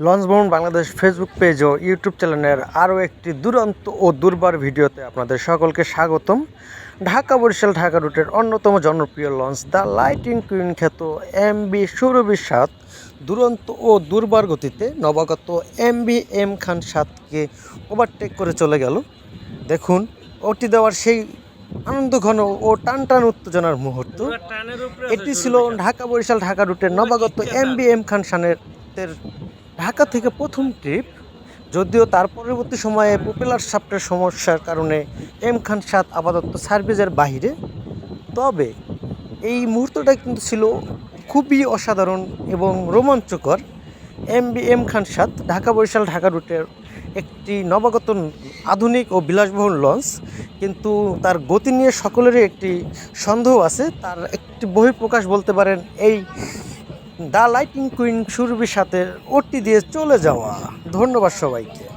Launch ভ্রমণ Bangladesh Facebook page ও YouTube চ্যানেলের আরও একটি দুরন্ত ও দুর্বার ভিডিওতে আপনাদের সকলকে স্বাগতম। ঢাকা বরিশাল ঢাকা রুটের অন্যতম জনপ্রিয় লঞ্চ দ্য লাইটিং কুইন খ্যাত এম বি সৌরভীর সাত দুরন্ত ও দুর্বার গতিতে নবাগত এম বি এম খান সাতকে ওভারটেক করে চলে গেল। দেখুন ওটি দেওয়ার সেই আনন্দঘন ও টান টান উত্তেজনার মুহূর্ত। এটি ছিল ঢাকা বরিশাল ঢাকা রুটের নবাগত এম বি এম খান সানের ঢাকা থেকে প্রথম ট্রিপ, যদিও তার পরবর্তী সময়ে পপুলার সাপ্টের সমস্যার কারণে এম খান সাত আপাতত সার্ভিসের বাহিরে। তবে এই মুহূর্তটা কিন্তু ছিল খুবই অসাধারণ এবং রোমাঞ্চকর। এম বি এম খান সাত ঢাকা বরিশাল ঢাকা রুটের একটি নবাগত আধুনিক ও বিলাসবহুল লঞ্চ, কিন্তু তার গতি নিয়ে সকলেরই একটি সন্দেহ আছে। তার একটি বহিঃপ্রকাশ বলতে পারেন এই দ্য লাইটিং কুইন সুরভির সাথে ওটি দিয়ে চলে যাওয়া। ধন্যবাদ সবাইকে।